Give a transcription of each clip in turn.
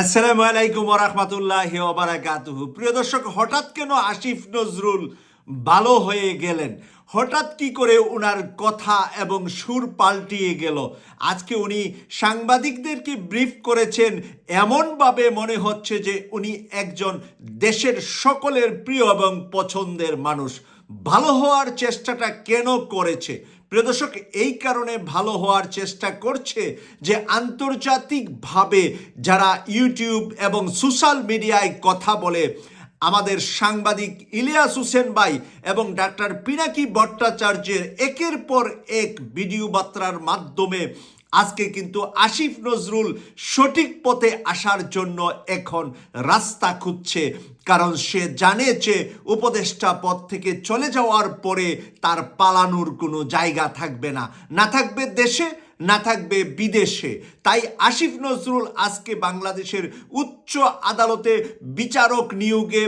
আসসালামু আলাইকুম ওরহমতুল্লাহ ওবারাকাতুহু প্রিয় দর্শক, হঠাৎ কেন আসিফ নজরুল ভালো হয়ে গেলেন? হঠাৎ কি করে ওনার কথা এবং সুর পাল্টিয়ে গেল? আজকে উনি সাংবাদিকদেরকে ব্রিফ করেছেন, এমনভাবে মনে হচ্ছে যে উনি একজন দেশের সকলের প্রিয় এবং পছন্দের মানুষ। ভালো হওয়ার চেষ্টাটা কেন করেছে? প্রিয় দর্শক, এই কারণে ভালো হওয়ার চেষ্টা করছে যে আন্তর্জাতিকভাবে যারা ইউটিউব এবং সোশ্যাল মিডিয়ায় কথা বলে, আমাদের সাংবাদিক ইলিয়াস হোসেন ভাই এবং ডাক্তার পিনাকি ভট্টাচার্যের একের পর এক ভিডিও বার্তার মাধ্যমে আজকে কিন্তু আসিফ নজরুল সঠিক পথে আসার জন্য এখন রাস্তা খুঁজছে। কারণ সে জানে যে উপদেষ্টা পথ থেকে চলে যাওয়ার পরে তার পালানোর কোনো জায়গা থাকবে না। না থাকবে দেশে না থাকবে বিদেশে। তাই আসিফ নজরুল আজকে বাংলাদেশের উচ্চ আদালতে বিচারক নিয়োগে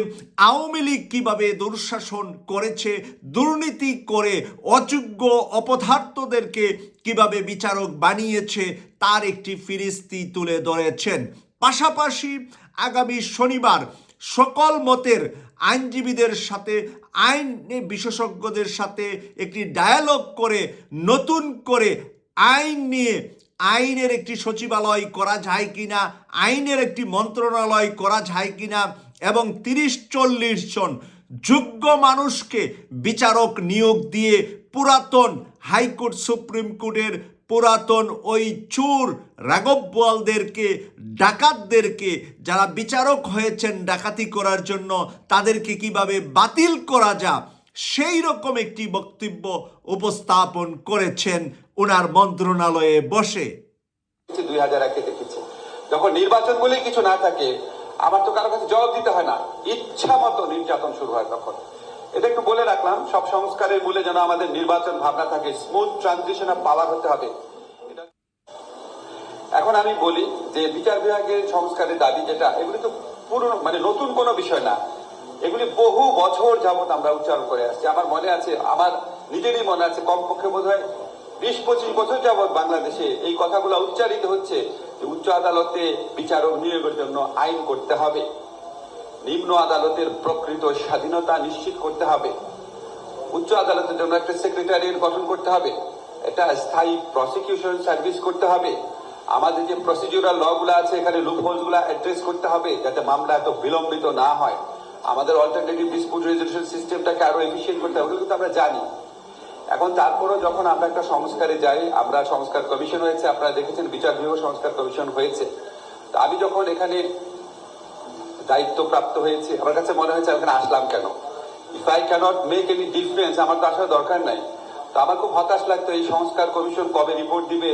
আওয়ামী লীগ কীভাবে দুঃশাসন করেছে, দুর্নীতি করে অযোগ্য অপদার্থদেরকে কীভাবে বিচারক বানিয়েছে, তার একটি ফিরিস্তি তুলে ধরেছেন। পাশাপাশি আগামী শনিবার সকল মতের আইনজীবীদের সাথে, আইন বিশেষজ্ঞদের সাথে একটি ডায়ালগ করে, নতুন করে আইন নিয়ে আইনের একটি সচিবালয় করা যায় কিনা, আইনের একটি মন্ত্রণালয় করা যায় কিনা, এবং তিরিশ চল্লিশ জন যোগ্য মানুষকে বিচারক নিয়োগ দিয়ে পুরাতন হাইকোর্ট, সুপ্রিম কোর্টের পুরাতন ওই চোর রাগবওয়ালদেরকে ডাকাতদেরকে, যারা বিচারক হয়েছেন ডাকাতি করার জন্য, তাদেরকে কীভাবে বাতিল করা যা সেই রকম একটি বক্তব্য উপস্থাপন করেছেন ওনার মন্ত্রণালয়ে বসে। দুই হাজার একে দেখেছি। যখন নির্বাচন বলে কিছু না থাকে, আমার তো কারও কাছে জবাব দিতে হয় না। ইচ্ছা মতো নির্যাতন শুরু হয় তখন। এটা একটু বলে রাখলাম, সব সংস্কারের মূলে যেন আমাদের নির্বাচন ভাবনা থাকে স্মুথ ট্রানজিশন পাওয়ার হতে হবে। এখন আমি বলি যে বিচার বিভাগের সংস্কারের দাবি যেটা, এগুলি তো পুরনো মানে নতুন কোনো বিষয় না। এগুলি বহু বছর যাবত আমরা উচ্চারণ করে আসছি। আমার মনে আছে, আমার নিজেরই মনে আছে, কমপক্ষে বোধ হয় বিশ পঁচিশ বছর যাবৎ বাংলাদেশে এই কথাগুলো উচ্চারিত হচ্ছে উচ্চ আদালতে বিচারক নিয়োগের জন্য আইন করতে হবে। নিম্ন আদালতের প্রকৃত স্বাধীনতা নিশ্চিত করতে হবে। উচ্চ আদালতের জন্য একটা সেক্রেটারিয়েট গঠন করতে হবে। একটা স্থায়ী প্রসিকিউশন সার্ভিস করতে হবে। আমাদের যে প্রসিডিউরাল ল গুলো আছে, এখানে লুপহোলসগুলা অ্যাড্রেস করতে হবে যাতে মামলা এত বিলম্বিত না হয়। আমাদের অল্টারনেটিভ ডিসপুট রেজলিউশন সিস্টেমটাকে আরও এফিসিয়েন্ট করতে হবে কিন্তু আমরা জানি। এখন তারপরও যখন আমরা একটা সংস্কারে যাই, আমরা সংস্কার কমিশন হয়েছে, আপনারা দেখেছেন বিচার বিভাগ সংস্কার কমিশন হয়েছে। আমি যখন এখানে দায়িত্ব প্রাপ্ত হয়েছে, আমার কাছে মনে হয়েছে এখানে আসলাম কেন? If I can't make any difference আমার তো আসার দরকার নাই। তো আমার খুব হতাশ লাগতো, এই সংস্কার কমিশন কবে রিপোর্ট দিবে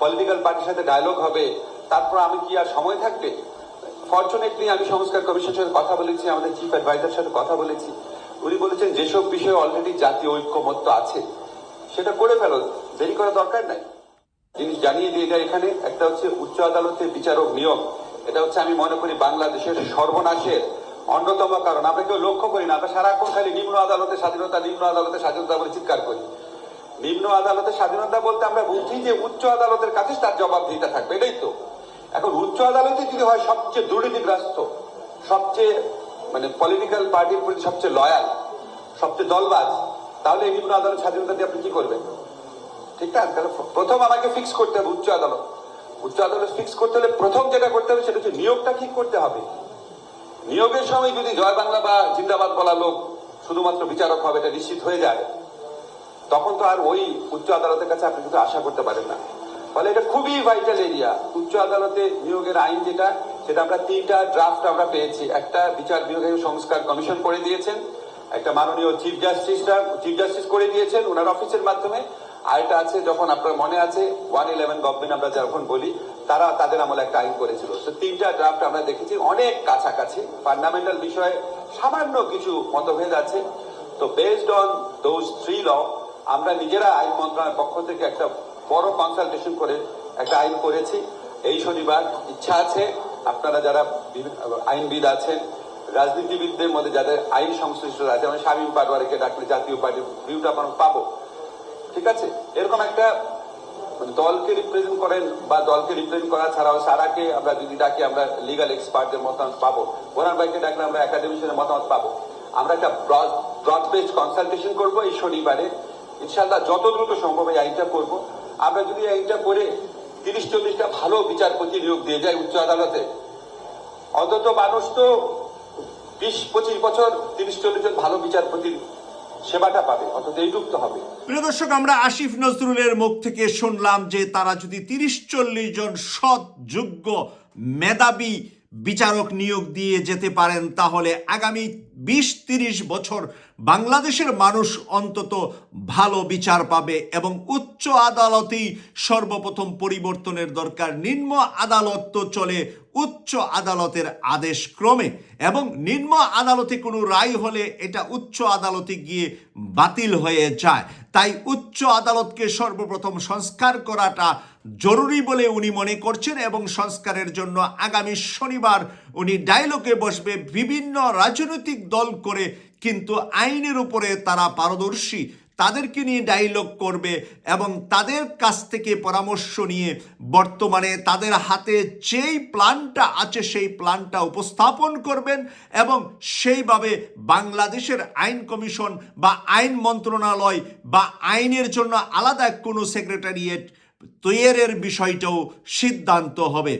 পলিটিক্যাল পার্টির সাথে ডায়লগ হবে, তারপর আমি কি আর সময় থাকবে? ফর্চুনেটলি আমি সংস্কার কমিশনের সাথে কথা বলেছি, আমাদের চিফ অ্যাডভাইজার সাথে কথা বলেছি। উনি বলেছেন, যেসব বিষয়ে অলরেডি জাতীয় ঐক্যমত্য আছে, সেটা করে ফেলো, দেরি করার দরকার নাই। জিনিস জানিয়ে দিয়ে যায় এখানে, একটা হচ্ছে উচ্চ আদালতের বিচারক নিয়োগ। এটা হচ্ছে আমি মনে করি বাংলাদেশের সর্বনাশের অন্যতম কারণ। আমরা কেউ লক্ষ্য করি না, আমরা সারাক্ষণ খালি নিম্ন আদালতে স্বাধীনতা, নিম্ন আদালতের স্বাধীনতা বলে চিৎকার করি। নিম্ন আদালতে স্বাধীনতা বলতে আমরা বুঝি যে উচ্চ আদালতের কাছে তার জবাবদিহিতা থাকবে, এটাই তো। এখন উচ্চ আদালতে যদি হয় সবচেয়ে দুর্নীতিগ্রস্ত, সবচেয়ে মানে পলিটিক্যাল পার্টির প্রতি সবচেয়ে লয়াল সবচেয়ে দলবাজ, তাহলে এই নিম্ন আদালত স্বাধীনতা দিয়ে আপনি কি করবেন? ঠিক না? তাহলে প্রথম আমাকে ফিক্স করতে হবে উচ্চ আদালত। উচ্চ আদালত ফিক্স করতে হলে প্রথম যেটা করতে হবে সেটা হচ্ছে নিয়োগটা ঠিক করতে হবে। নিয়োগের সময় যদি জয় বাংলা বা জিন্দাবাদ বলা লোক শুধুমাত্র বিচারক হবে, এটা নিশ্চিত হয়ে যায়। তখন তো আর ওই উচ্চ আদালতের কাছে আপনি কিন্তু আশা করতে পারেন না। ফলে এটা খুবই ভাইটাল এরিয়া উচ্চ আদালতে নিয়োগের আইন যেটা, সেটা আমরা তিনটা ড্রাফট আমরা পেয়েছি। একটা বিচার বিভাগীয় সংস্কার কমিশন করে দিয়েছেন, একটা মাননীয় চিফ জাস্টিসরা চিফ জাস্টিস করে দিয়েছেন ওনার অফিসের মাধ্যমে। আর একটা আছে যখন আপনার মনে আছে ওয়ান ইলেভেন গভর্নমেন্ট আমরা যখন বলি, তারা তাদের আমলে একটা আইন করেছিল। তো তিনটা ড্রাফট আমরা দেখেছি, অনেক কাছাকাছি। ফান্ডামেন্টাল বিষয়ে সামান্য কিছু মতভেদ আছে। তো based on those three law আমরা নিজেরা আইন মন্ত্রণালয়ের পক্ষ থেকে একটা বড় কনসালটেশন করে একটা আইন করেছি। এই শনিবার ইচ্ছা আছে আপনারা যারা আইনবিদ আছেন, রাজনীতিবিদদের মধ্যে যাদের আইন সংশ্লিষ্ট আছে আমি শামীম পাটোয়ারিকে ডাকলে জাতীয় পার্টির ভিউটা আমরা পাবো। ঠিক আছে? এরকম একটা মানে দলকে রিপ্রেজেন্ট করেন বা দলকে রিপ্রেজেন্ট করা ছাড়াও সারাকে আমরা যদি ডাকি, আমরা লিগাল এক্সপার্টদের মতামত পাবো। বোনার ভাইকে ডাকলে আমরা একাডেমিশনের মতামত পাবো। আমরা একটা ব্রড ব্রড বেসড কনসালটেশন করব এই শনিবারে। ইনশাল্লাহ যত দ্রুত সম্ভব এই আইনটা করব। আমরা যদি এইটা করে তিরিশ চল্লিশটা ভালো বিচারপতি নিয়োগ দিয়ে যাই উচ্চ আদালতে, অন্তত মানুষ তো বিশ, পঁচিশ বছর তিরিশ চল্লিশ ভালো বিচারপতির সেবাটা পাবে, অন্তত এইটুক তো হবে। প্রিয় আমরা আসিফ নজরুলের মুখ থেকে শুনলাম যে তারা যদি তিরিশ চল্লিশ জন সৎ, যোগ্য, মেধাবী বিচারক নিয়োগ দিয়ে যেতে পারেন, তাহলে আগামী বিশ তিরিশ বছর বাংলাদেশের মানুষ অন্তত ভালো বিচার পাবে এবং উচ্চ আদালতেই সর্বপ্রথম পরিবর্তনের দরকার। নিম্ন আদালত তো চলে উচ্চ আদালতের আদেশ ক্রমে এবং নিম্ন আদালতে কোনো রায় হলে এটা উচ্চ আদালতে গিয়ে বাতিল হয়ে যায়। তাই উচ্চ আদালতকে সর্বপ্রথম সংস্কার করাটা জরুরি বলে উনি মনে করছেন এবং সংস্কারের জন্য আগামী শনিবার উনি ডায়লগে বসবে। বিভিন্ন রাজনৈতিক দল করে, কিন্তু আইনের উপরে তারা পারদর্শী। তাদেরকে নিয়ে ডায়লগ করবে এবং তাদের কাছ থেকে পরামর্শ নিয়ে বর্তমানে তাদের হাতে যেই প্ল্যানটা আছে, সেই প্ল্যানটা উপস্থাপন করবেন এবং সেইভাবে বাংলাদেশের আইন কমিশন বা আইন মন্ত্রণালয় বা আইনের জন্য আলাদা কোনো সেক্রেটারিয়েট তৈরির বিষয়টাও সিদ্ধান্ত হবে।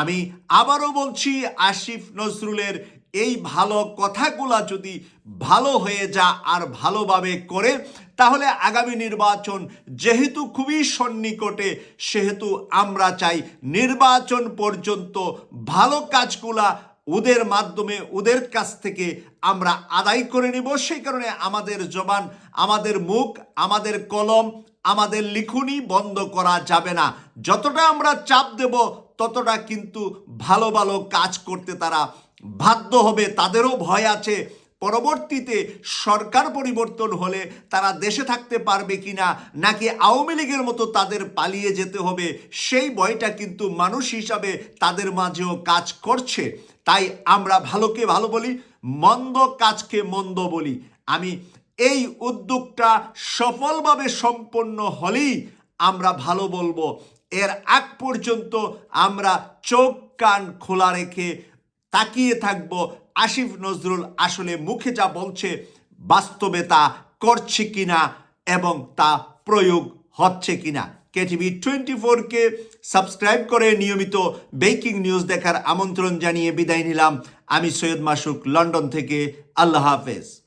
আমি আবারও বলছি, আসিফ নজরুলের এই ভালো কথাগুলা যদি ভালো হয়ে যা আর ভালোভাবে করে, তাহলে আগামী নির্বাচন যেহেতু খুবই সন্নিকটে, সেহেতু আমরা চাই নির্বাচন পর্যন্ত ভালো কাজগুলা ওদের মাধ্যমে, ওদের কাছ থেকে আমরা আদায় করে নিব। সেই কারণে আমাদের জবান, আমাদের মুখ, আমাদের কলম, আমাদের লিখুনি বন্ধ করা যাবে না। যতটা আমরা চাপ দেব, ততটা কিন্তু ভালো ভালো কাজ করতে তারা বাধ্য হবে, তাদেরও ভয় আছে। পরবর্তীতে সরকার পরিবর্তন হলে তারা দেশে থাকতে পারবে কিনা, নাকি আওয়ামী লীগের মতো তাদের পালিয়ে যেতে হবে, সেই ভয়টা কিন্তু মানুষ হিসাবে তাদের মাঝেও কাজ করছে। তাই আমরা ভালোকে ভালো বলি, মন্দ কাজকে মন্দ বলি। আমি এই উদ্যোগটা সফলভাবে সম্পন্ন হলেই আমরা ভালো বলব। এর আগ পর্যন্ত আমরা চোখ কান খোলা রেখে তাকিয়ে থাকব। আসিফ নজরুল আসলে মুখে যা বলছে বাস্তবে তা করছে কিনা এবং তা প্রয়োগ হচ্ছে কিনা। কেটিভি টোয়েন্টি ফোরকে সাবস্ক্রাইব করে নিয়মিত বেকিং নিউজ দেখার আমন্ত্রণ জানিয়ে বিদায় নিলাম। আমি সৈয়দ মাসুক, লন্ডন থেকে। আল্লাহ হাফেজ।